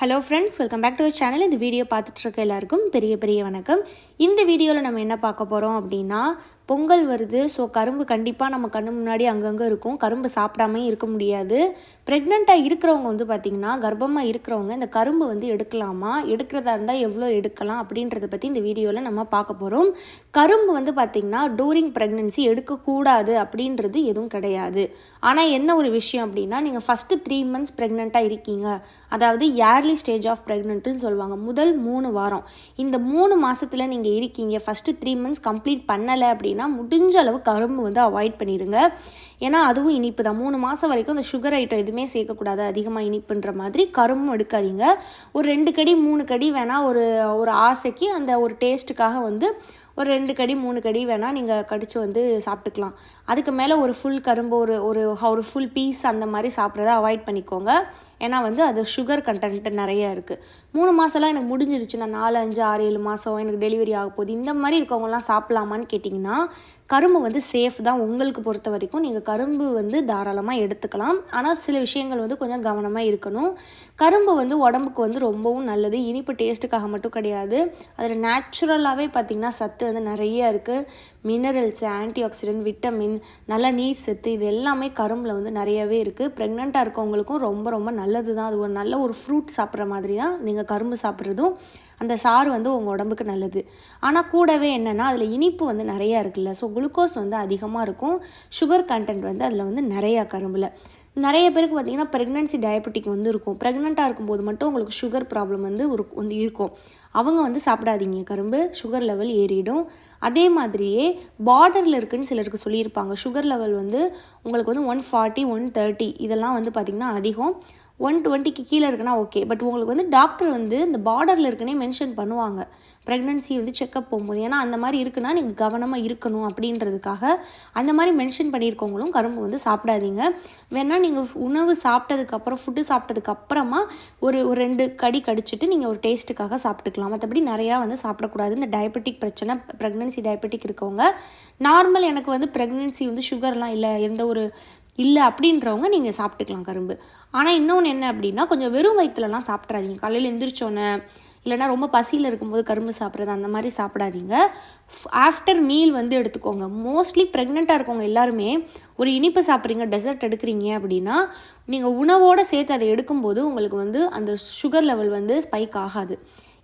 Hello friends welcome back to channel இந்த video பார்த்துட்டு இருக்க எல்லாருக்கும் பெரிய பெரிய வணக்கம். இந்த வீடியோவில் நம்ம என்ன பார்க்க போகிறோம் அப்படின்னா பொங்கல் வருது. ஸோ கரும்பு கண்டிப்பாக நம்ம கண்ணு முன்னாடி அங்கங்கே இருக்கும். கரும்பு சாப்பிடாம இருக்க முடியாது. ப்ரெக்னெண்ட்டாக இருக்கிறவங்க வந்து பார்த்திங்கன்னா கர்ப்பமாக இருக்கிறவங்க இந்த கரும்பு வந்து எடுக்கலாமா? எடுக்கிறதா இருந்தால் எவ்வளோ எடுக்கலாம்? அப்படின்றத பற்றி இந்த வீடியோவில் நம்ம பார்க்க போகிறோம் கரும்பு வந்து பார்த்திங்கன்னா டூரிங் ப்ரெக்னென்சி எடுக்கக்கூடாது அப்படின்றது எதுவும் கிடையாது. ஆனால் என்ன ஒரு விஷயம் அப்படின்னா நீங்கள் ஃபஸ்ட்டு த்ரீ மந்த்ஸ் ப்ரெக்னெண்ட்டாக இருக்கீங்க. அதாவது ஏர்லி ஸ்டேஜ் ஆஃப் ப்ரெக்னென்ட்டுன்னு சொல்லுவாங்க. முதல் மூணு வாரம். இந்த மூணு மாதத்தில் நீங்கள் இருக்கீங்க ஃபஸ்ட்டு த்ரீ மந்த்ஸ் கம்ப்ளீட் பண்ணலை அப்படின்னா முடிஞ்ச அளவு கரும்பு வந்து அவாய்ட் பண்ணிடுங்க. ஏன்னா அதுவும் இனிப்பு தான். மூணு மாதம் வரைக்கும் அந்த சுகர் ஐட்டம் எதுவுமே சேர்க்கக்கூடாது. அதிகமாக இனிப்புன்ற மாதிரி கரும்பும் எடுக்காதீங்க. ஒரு ரெண்டு கடி மூணு கடி வேணால் ஒரு ஒரு ஆசைக்கு அந்த ஒரு டேஸ்ட்டுக்காக வந்து ஒரு ரெண்டு கடி மூணு கடி வேணால் நீங்கள் கடித்து வந்து சாப்பிட்டுக்கலாம். அதுக்கு மேலே ஒரு ஃபுல் கரும்பு ஒரு ஒரு ஒரு ஃபுல் பீஸ் அந்த மாதிரி சாப்பிட்றத அவாய்ட் பண்ணிக்கோங்க. ஏன்னா வந்து அது சுகர் கண்டென்ட் நிறைய இருக்குது மூணு மாதம்லாம் எனக்கு முடிஞ்சிருச்சு நான் நாலு அஞ்சு ஆறு ஏழு மாதம் எனக்கு டெலிவரி ஆக போகுது. இந்த மாதிரி இருக்கவங்கலாம் சாப்பிட்லாமான்னு கேட்டிங்கன்னா கரும்பு வந்து சேஃப் தான் உங்களுக்கு பொறுத்த வரைக்கும். நீங்கள் கரும்பு வந்து தாராளமாக எடுத்துக்கலாம். ஆனால் சில விஷயங்கள் வந்து கொஞ்சம் கவனமாக இருக்கணும். கரும்பு வந்து உடம்புக்கு வந்து ரொம்பவும் நல்லது. இனிப்பு டேஸ்ட்டுக்காக மட்டும் கிடையாது. அதில் நேச்சுரலாகவே பார்த்திங்கன்னா சத்து வந்து நிறைய இருக்குது மினரல்ஸ் ஆன்டி ஆக்சிடென்ட் விட்டமின் நல்ல நீர் சத்து இது எல்லாமே கரும்பில் வந்து நிறையவே இருக்குது ப்ரெக்னெண்ட்டாக இருக்கவங்களுக்கும் ரொம்ப ரொம்ப நல்லது தான் அது ஒரு நல்ல ஒரு ஃப்ரூட் சாப்பிட்ற மாதிரி தான் நீங்கள் கரும்பு சாப்பிட்றதும். அந்த சாறு வந்து உங்கள் உடம்புக்கு நல்லது. ஆனால் கூடவே என்னென்னா அதில் இனிப்பு வந்து நிறையா இருக்குல்ல. ஸோ குளுக்கோஸ் வந்து அதிகமாக இருக்கும். சுகர் கண்டென்ட் வந்து அதில் வந்து நிறையா கரும்பில். நிறைய பேருக்கு பார்த்திங்கன்னா ப்ரெக்னென்சி டயபெட்டிக் வந்து இருக்கும். ப்ரெக்னெண்ட்டாக இருக்கும்போது மட்டும் உங்களுக்கு சுகர் ப்ராப்ளம் வந்து ஒரு வந்து இருக்கும். அவங்க வந்து சாப்பிடாதீங்க. கரும்பு சுகர் லெவல் ஏறிடும். அதே மாதிரியே பார்டரில் இருக்குன்னு சிலருக்கு சொல்லியிருப்பாங்க. சுகர் லெவல் வந்து உங்களுக்கு வந்து ஒன் ஃபார்ட்டி ஒன் தேர்ட்டி இதெல்லாம் வந்து பார்த்திங்கன்னா அதிகம். ஒன் டுவெண்ட்டிக்கு கீழே இருக்குன்னா ஓகே பட் உங்களுக்கு வந்து டாக்டர் வந்து இந்த பார்டரில் இருக்குன்னே மென்ஷன் பண்ணுவாங்க. ப்ரெக்னன்சி வந்து செக்கப் போகும்போது. ஏன்னா அந்த மாதிரி இருக்குன்னா நீங்கள் கவனமாக இருக்கணும் அப்படின்றதுக்காக அந்த மாதிரி மென்ஷன் பண்ணியிருக்கவங்களும் கரும்பு வந்து சாப்பிடாதீங்க. வேணால் நீங்கள் உணவு சாப்பிட்டதுக்கப்புறம் ஃபுட்டு சாப்பிட்டதுக்கப்புறமா ஒரு ஒரு ரெண்டு கடி கடிச்சிட்டு நீங்கள் ஒரு டேஸ்ட்டுக்காக சாப்பிட்டுக்கலாம். மற்றபடி நிறையா வந்து சாப்பிடக்கூடாது. இந்த டயபெட்டிக் பிரச்சனை ப்ரெக்னன்சி டயபெட்டிக் இருக்கவங்க நார்மல் எனக்கு வந்து ப்ரெக்னன்சி வந்து சுகர்லாம் இல்லை. எந்த ஒரு இல்லை அப்படின்றவங்க நீங்கள் சாப்பிட்டுக்கலாம் கரும்பு. ஆனால் இன்னொன்று என்ன அப்படின்னா கொஞ்சம் வெறும் வயிற்றுலலாம் சாப்பிட்றாதீங்க காலையில் எந்திரிச்சோன்னே இல்லைனா ரொம்ப பசியில் இருக்கும்போது கரும்பு சாப்பிட்றது அந்த மாதிரி சாப்பிடாதீங்க. ஆஃப்டர் மீல் வந்து எடுத்துக்கோங்க. மோஸ்ட்லி ப்ரெக்னெண்ட்டாக இருக்கவங்க எல்லாருமே ஒரு இனிப்பு சாப்பிட்றீங்க டெசர்ட் எடுக்கிறீங்க அப்படின்னா நீங்கள் உணவோடு சேர்த்து அதை எடுக்கும்போது உங்களுக்கு வந்து அந்த சுகர் லெவல் வந்து ஸ்பைக் ஆகாது.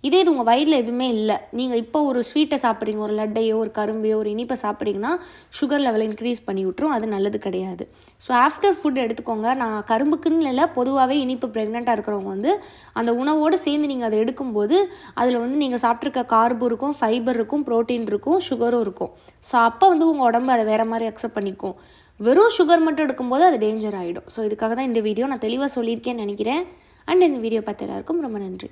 இதே இது உங்கள் வயிறில் எதுவுமே இல்லை. நீங்கள் இப்போ ஒரு ஸ்வீட்டை சாப்பிட்றீங்க ஒரு லட்டையோ ஒரு கரும்பையோ ஒரு இனிப்பை சாப்பிட்றீங்கன்னா சுகர் லெவல் இன்க்ரீஸ் பண்ணி விட்ரும் அது நல்லது கிடையாது. ஸோ ஆஃப்டர் ஃபுட் எடுத்துக்கோங்க. நான் கரும்புக்குன்னு இல்லை பொதுவாகவே இனிப்பு ப்ரெக்னெண்ட்டாக இருக்கிறவங்க வந்து அந்த உணவோடு சேர்ந்து நீங்கள் அதை எடுக்கும்போது அதில் வந்து நீங்கள் சாப்பிட்ருக்க கார்பு இருக்கும் ஃபைபர் இருக்கும் ப்ரோட்டீன் இருக்கும் சுகரும் இருக்கும். ஸோ அப்போ வந்து உங்கள் உடம்பு அதை வேறு மாதிரி அக்செப்ட் பண்ணிக்கும். வெறும் சுகர் மட்டும் எடுக்கும்போது அது டேஞ்சர் ஆகிடும் ஸோ இதுக்காக தான் இந்த வீடியோ நான் தெளிவாக சொல்லியிருக்கேன்னு நினைக்கிறேன். அண்ட் இந்த வீடியோ பார்த்து எல்லாருக்கும் ரொம்ப நன்றி.